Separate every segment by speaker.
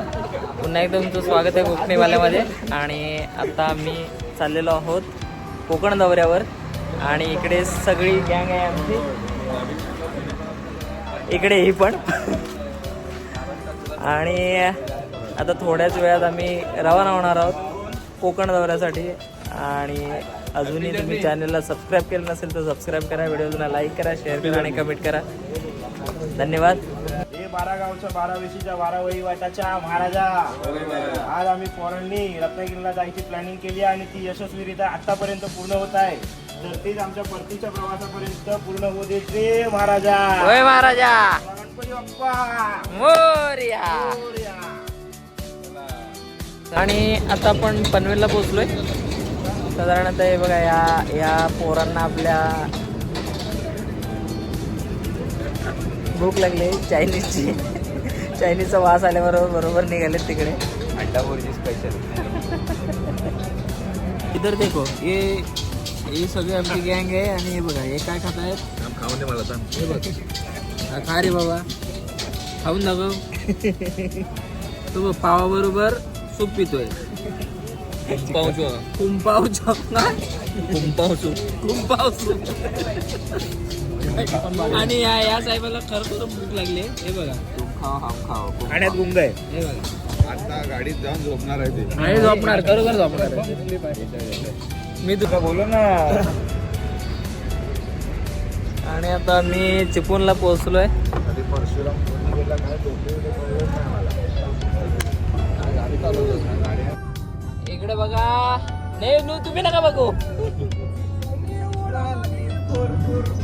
Speaker 1: पुन्हा एकदा तुमचं स्वागत आहे कोकणीवाल्यामध्ये आणि आता मी चाललेलो आहोत कोकण दौऱ्यावर. आणि इकडे सगळी गँग आहे आमची. इकडे ही पण. आणि आता थोड्याच वेळात आम्ही रवाना होणार आहोत कोकण दौऱ्यासाठी. आणि अजूनही तुम्ही चॅनलला सबस्क्राईब केलं नसेल तर सबस्क्राईब करा. व्हिडिओला लाईक करा शेअर करा आणि कमेंट करा. धन्यवाद.
Speaker 2: बारा गावच्या बारा वेशीच्या बारा वही वाटाच्या महाराजा. आज आम्ही फॉरननी रत्नागिरीला जायची प्लॅनिंग केली आणि ती यशस्वीरित्या आतापर्यंत पूर्ण होत आहे. तर तेच आमच्या परतीच्या प्रवासापर्यंत पूर्ण होऊ देत रे महाराजा.
Speaker 1: होय महाराजा.
Speaker 2: गणपती बाप्पा.
Speaker 1: मोरया.
Speaker 2: मोरया.
Speaker 1: आणि आता आपण पनवेलला पोहोचलोय. साधारणतः हे बघा या या पोरांना आपल्या भूक लागली चायनीजची. चायनीजचा वास आल्याबरोबर बरोबर निघाले तिकडे. इधर देखो हे हे सगळे आमची गँग आहे आणि हे बघा हे काय खात आहेत हे बघ. हा, खा रे बाबा. खाऊन दाखव. तो पावाबरोबर सूप पितोय. कुंपाव चॉकना कुंपाव सूप कुंपाव सूप. आणि या या साहेबाला खरं तर भूक लागली हे बघा.
Speaker 2: खाण्यात गुंग आहे.
Speaker 1: हे बघा.
Speaker 3: आता गाडीत जाऊन झोपणार आहे ते.
Speaker 1: आणि झोपणार खरोखर झोपणार मी तुला
Speaker 2: बोलो ना.
Speaker 1: आणि आता मी चिपळूणला पोहोचलोय.
Speaker 3: कधी परशुराम पूर्ण गेला काय झोपले बिपले कळलं नाही मला काय गाडी चालवतोस ना गाडी
Speaker 1: इकडे बघा. नाही नू तुम्ही नका बघू.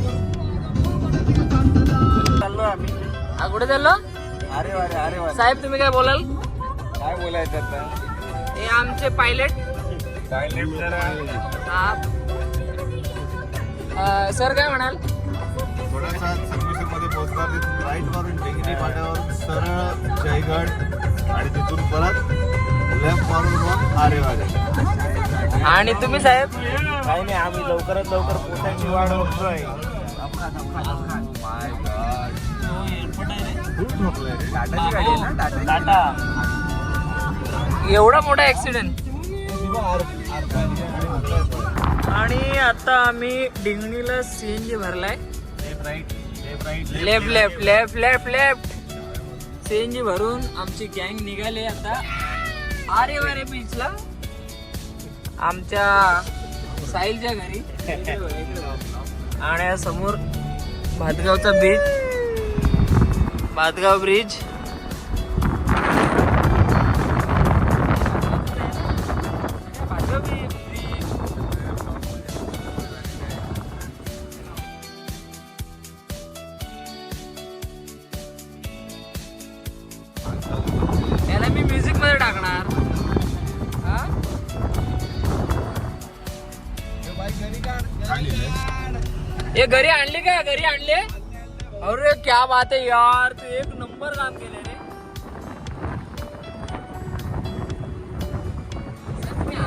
Speaker 2: चाललो आम्ही.
Speaker 1: हा कुठे चाललो?
Speaker 2: अरे वारे अरे वारे.
Speaker 1: साहेब तुम्ही काय बोलाल?
Speaker 2: काय बोलायचं आता?
Speaker 1: हे आमचे पायलट
Speaker 2: पायलट जरा
Speaker 1: सर काय म्हणाल?
Speaker 3: थोडासा राईट फाट्यावर सरळ जयगड आणि तिथून परत लेफ्ट मारून मग आरे वारे
Speaker 1: आणि तुम्ही साहेब?
Speaker 2: काही नाही आम्ही लवकरात लवकर पोटाची वाढ बघतोय
Speaker 3: टाटा.
Speaker 1: एवढा मोठा ऍक्सिडेंट आणि आता आम्ही डिंगणीला सीएनजी भरलाय.
Speaker 2: Left left
Speaker 1: left left left CNG भरून आमची गँग निघाली आता. अरे वारे बीचला आमच्या साहिलच्या घरी. आणि समोर भातगावचा बीच भातगाव ब्रिज. याला मी म्युझिकमध्ये टाकणार. हा? हे घरी आणले का? घरी आणले? अरे क्या बात आहे यार तू एक नंबर काम केलं रे. का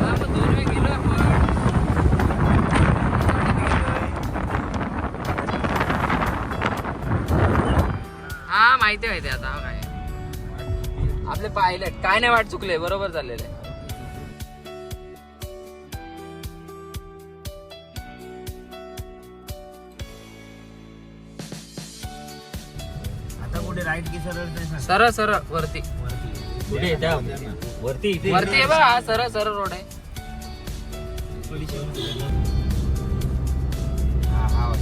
Speaker 1: हा, दोन वेळ हा माहिती आहे माहिती आहे आता हो काय. आपले पायलट काय नाही वाट चुकले बरोबर चाललेलं. आहे
Speaker 2: राईट की सरळ ते सांग.
Speaker 1: सरळ सरळ वरती.
Speaker 2: कुठे त्या वरती इथे?
Speaker 1: वरती आहे बघा हा सरळ सरळ रोड आहे.
Speaker 2: हा, हा.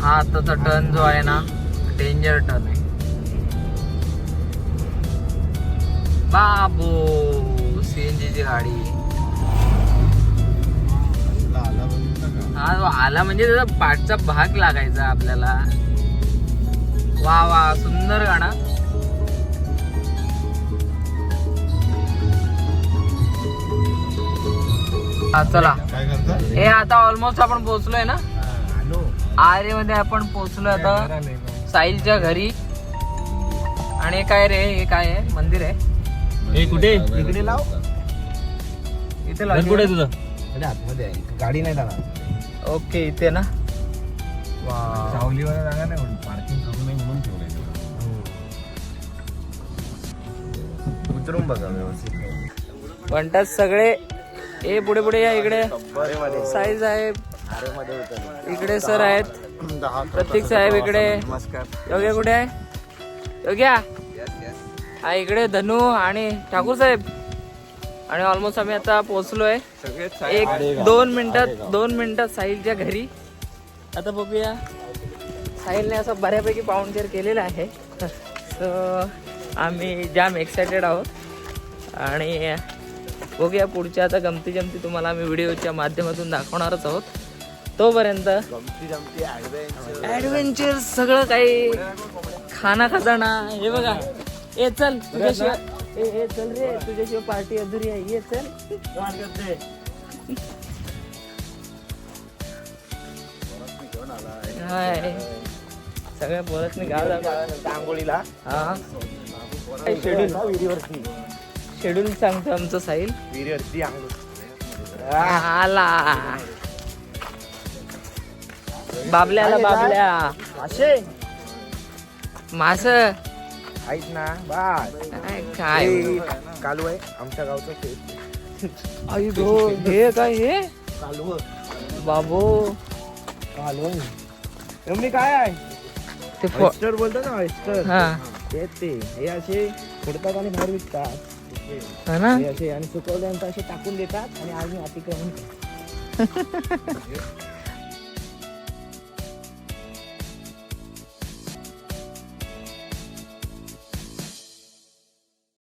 Speaker 1: हा आताचा टर्न जो आहे ना डेंजर टर्न आहे. बाबो सीएनजी ची गाडी.
Speaker 3: का
Speaker 1: हा जो आला म्हणजे त्याचा पाठचा भाग लागायचा आपल्याला. वा वा सुंदर गाणं. चला.
Speaker 3: काय करता?
Speaker 1: हे आता ऑलमोस्ट आपण पोहोचलोय ना?
Speaker 2: हा,
Speaker 1: आरे मध्ये आपण पोहोचलोय आता. साहिलच्या घरी. आणि काय रे हे काय आहे? मंदिर आहे?
Speaker 2: हे कुठे? इकडे लाव.
Speaker 1: इथे.
Speaker 2: तुझं? अरे आतमध्ये आहे. गाडी नाही जाणार.
Speaker 1: ओके इथे ना? वा.
Speaker 2: सावलीवर जागा नाही पार्किंग
Speaker 1: म्हणतात सगळे ए पुढे पुढे या इकडे. साई साहेब इकडे सर आहेत. प्रतीक साहेब इकडे. योग्या कुठे आहे? योग्या? हा इकडे धनु आणि ठाकूर साहेब. आणि ऑलमोस्ट आम्ही आता पोहोचलोय. एक दोन मिनिटात दोन मिनिटात साईच्या घरी. आता बघूया. साहिलने असं बऱ्यापैकी पाऊंडचेअर केलेलं आहे. सो आम्ही जाम एक्सायटेड आहोत. आणि बघूया पुढच्या आता गमती जमती तुम्हाला आम्ही व्हिडिओच्या माध्यमातून दाखवणारच आहोत. तोपर्यंत ऍडव्हेंचर सगळं काही खाना खजाना हे बघा. ए चल तुझ्याशिवाय ए ए, चल रे तुझ्याशिवाय पार्टी अधुरी आहे. ये चल. हाय सगळ्या बोलत नाही गाव
Speaker 2: आंघोळीला.
Speaker 1: हा.
Speaker 2: शेड्यूल. विहिरीवरती
Speaker 1: शेड्यूल सांगतो आमचं साहिल.
Speaker 2: विहिरीवरती आंघोळ.
Speaker 1: आला. बाबल्या आला बाबल्या.
Speaker 2: असे
Speaker 1: मास.
Speaker 2: आहेत ना बास.
Speaker 1: काय
Speaker 2: कालू आहे आमच्या गावचं ते.
Speaker 1: आई गो हे काय हे?
Speaker 2: कालू.
Speaker 1: बाबू.
Speaker 2: कालू. मी काय आहे?
Speaker 1: ते फो-
Speaker 2: ऑयस्टर बोलतो ना ऑयस्टर
Speaker 1: हा.
Speaker 2: तेच ते हे असे फोडतात आणि बाहेर विकतात.
Speaker 1: हा ना?
Speaker 2: हे असे आणि सुकवल्यानंतर असे टाकून देतात आणि आम्ही अतिक्रमण करतो.